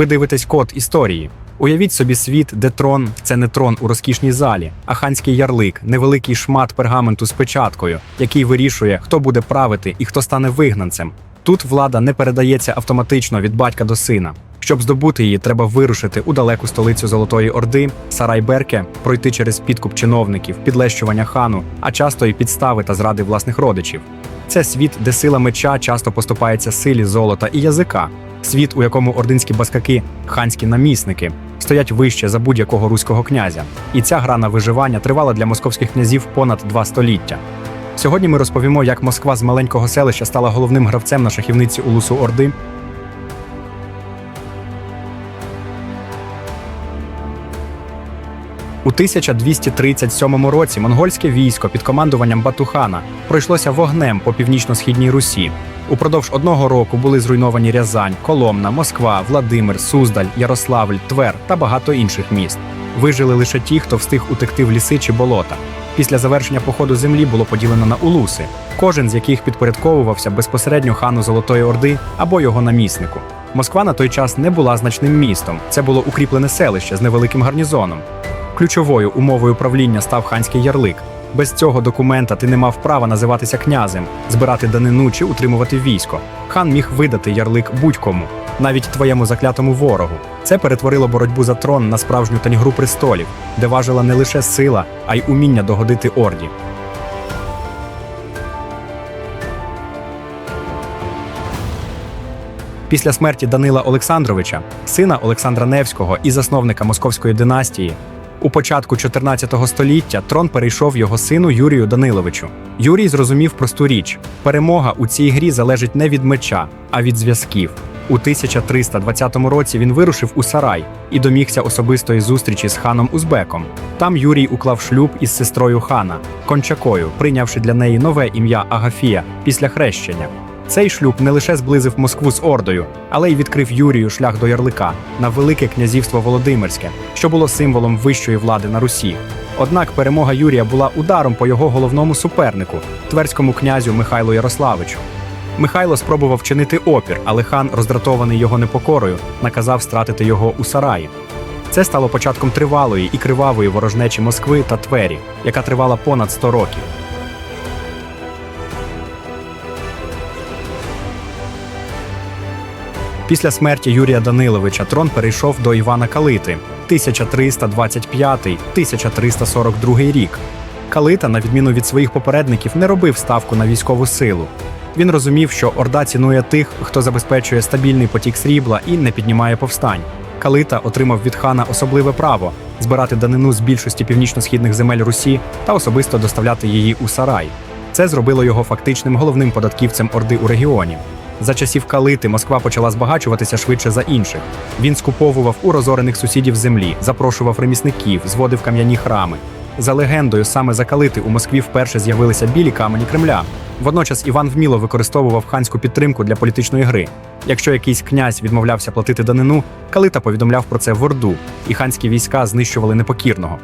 Ви дивитесь код історії. Уявіть собі світ, де трон це не трон у розкішній залі, а ханський ярлик, невеликий шмат пергаменту з печаткою, який вирішує, хто буде правити і хто стане вигнанцем. Тут влада не передається автоматично від батька до сина. Щоб здобути її, треба вирушити у далеку столицю Золотої Орди, Сарайберке, пройти через підкуп чиновників, підлещування хану, а часто і підстави та зради власних родичів. Це світ, де сила меча часто поступається силі золота і язика. Світ, у якому ординські баскаки, ханські намісники, стоять вище за будь-якого руського князя. І ця гра на виживання тривала для московських князів понад два століття. Сьогодні ми розповімо, як Москва з маленького селища стала головним гравцем на шахівниці Улусу Орди. У 1237 році монгольське військо під командуванням Батухана пройшлося вогнем по північно-східній Русі. Упродовж одного року були зруйновані Рязань, Коломна, Москва, Владимир, Суздаль, Ярославль, Твер та багато інших міст. Вижили лише ті, хто встиг утекти в ліси чи болота. Після завершення походу землі було поділено на улуси, кожен з яких підпорядковувався безпосередньо хану Золотої Орди або його наміснику. Москва на той час не була значним містом. Це було укріплене селище з невеликим гарнізоном. Ключовою умовою правління став ханський ярлик. Без цього документа ти не мав права називатися князем, збирати данину чи утримувати військо. Хан міг видати ярлик будь-кому, навіть твоєму заклятому ворогу. Це перетворило боротьбу за трон на справжню таньгру престолів, де важила не лише сила, а й уміння догодити орді. Після смерті Данила Олександровича, сина Олександра Невського і засновника московської династії, у початку 14 століття трон перейшов його сину Юрію Даниловичу. Юрій зрозумів просту річ: перемога у цій грі залежить не від меча, а від зв'язків. У 1320 році він вирушив у Сарай і домігся особистої зустрічі з ханом Узбеком. Там Юрій уклав шлюб із сестрою хана Кончакою, прийнявши для неї нове ім'я Агафія після хрещення. Цей шлюб не лише зблизив Москву з Ордою, але й відкрив Юрію шлях до Ярлика на Велике князівство Володимирське, що було символом вищої влади на Русі. Однак перемога Юрія була ударом по його головному супернику, тверському князю Михайлу Ярославичу. Михайло спробував вчинити опір, але хан, роздратований його непокорою, наказав стратити його у сараї. Це стало початком тривалої і кривавої ворожнечі Москви та Твері, яка тривала понад 100 років. Після смерті Юрія Даниловича трон перейшов до Івана Калити 1325-1342 рік. Калита, на відміну від своїх попередників, не робив ставку на військову силу. Він розумів, що Орда цінує тих, хто забезпечує стабільний потік срібла і не піднімає повстань. Калита отримав від хана особливе право збирати данину з більшості північно-східних земель Русі та особисто доставляти її у Сарай. Це зробило його фактичним головним податківцем Орди у регіоні. За часів Калити Москва почала збагачуватися швидше за інших. Він скуповував у розорених сусідів землі, запрошував ремісників, зводив кам'яні храми. За легендою, саме за Калити у Москві вперше з'явилися білі камені Кремля. Водночас Іван вміло використовував ханську підтримку для політичної гри. Якщо якийсь князь відмовлявся платити данину, Калита повідомляв про це в Орду, і ханські війська знищували непокірного.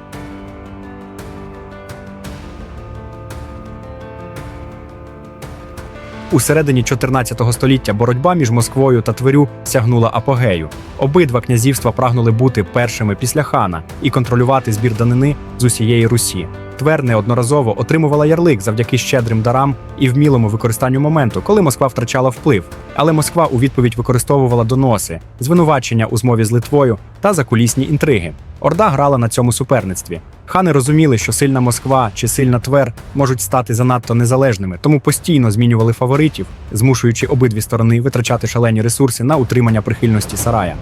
У середині 14 століття боротьба між Москвою та Тверю сягнула апогею. Обидва князівства прагнули бути першими після хана і контролювати збір данини з усієї Русі. Твер неодноразово отримувала ярлик завдяки щедрим дарам і вмілому використанню моменту, коли Москва втрачала вплив. Але Москва у відповідь використовувала доноси, звинувачення у змові з Литвою та закулісні інтриги. Орда грала на цьому суперництві. Хани розуміли, що сильна Москва чи сильна Твер можуть стати занадто незалежними, тому постійно змінювали фаворитів, змушуючи обидві сторони витрачати шалені ресурси на утримання прихильності сарая.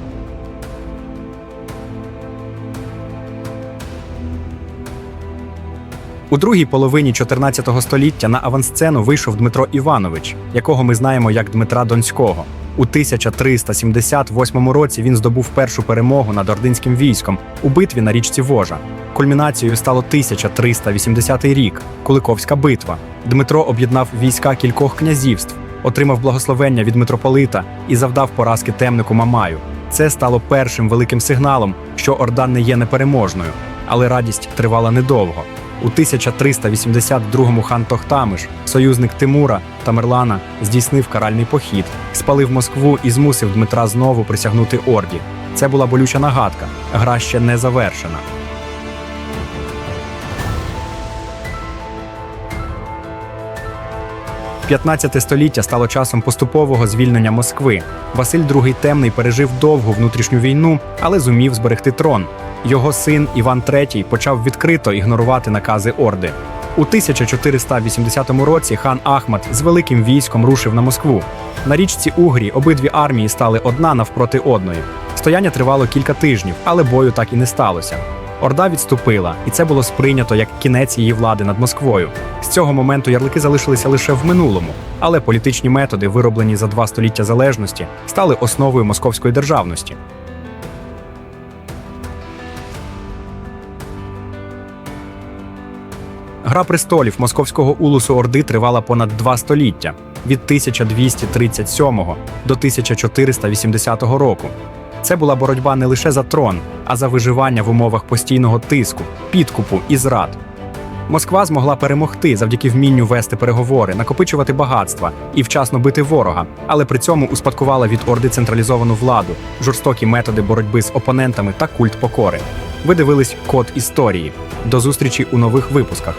У другій половині 14 століття на авансцену вийшов Дмитро Іванович, якого ми знаємо як Дмитра Донського. У 1378 році він здобув першу перемогу над ординським військом у битві на річці Вожа. Кульмінацією стало 1380 рік Куликовська битва. Дмитро об'єднав війська кількох князівств, отримав благословення від митрополита і завдав поразки темнику Мамаю. Це стало першим великим сигналом, що Орда не є непереможною, але радість тривала недовго. У 1382-му хан Тохтамиш, союзник Тимура Тамерлана, здійснив каральний похід, спалив Москву і змусив Дмитра знову присягнути Орді. Це була болюча нагадка. Гра ще не завершена. XV століття стало часом поступового звільнення Москви. Василь II Темний пережив довгу внутрішню війну, але зумів зберегти трон. Його син Іван III почав відкрито ігнорувати накази Орди. У 1480 році хан Ахмат з великим військом рушив на Москву. На річці Угрі обидві армії стали одна навпроти одної. Стояння тривало кілька тижнів, але бою так і не сталося. Орда відступила, і це було сприйнято як кінець її влади над Москвою. З цього моменту ярлики залишилися лише в минулому, але політичні методи, вироблені за два століття залежності, стали основою московської державності. Гра престолів московського улусу Орди тривала понад два століття від 1237 до 1480 року. Це була боротьба не лише за трон, а за виживання в умовах постійного тиску, підкупу і зрад. Москва змогла перемогти завдяки вмінню вести переговори, накопичувати багатства і вчасно бити ворога, але при цьому успадкувала від орди централізовану владу, жорстокі методи боротьби з опонентами та культ покори. Ви дивились код історії. До зустрічі у нових випусках.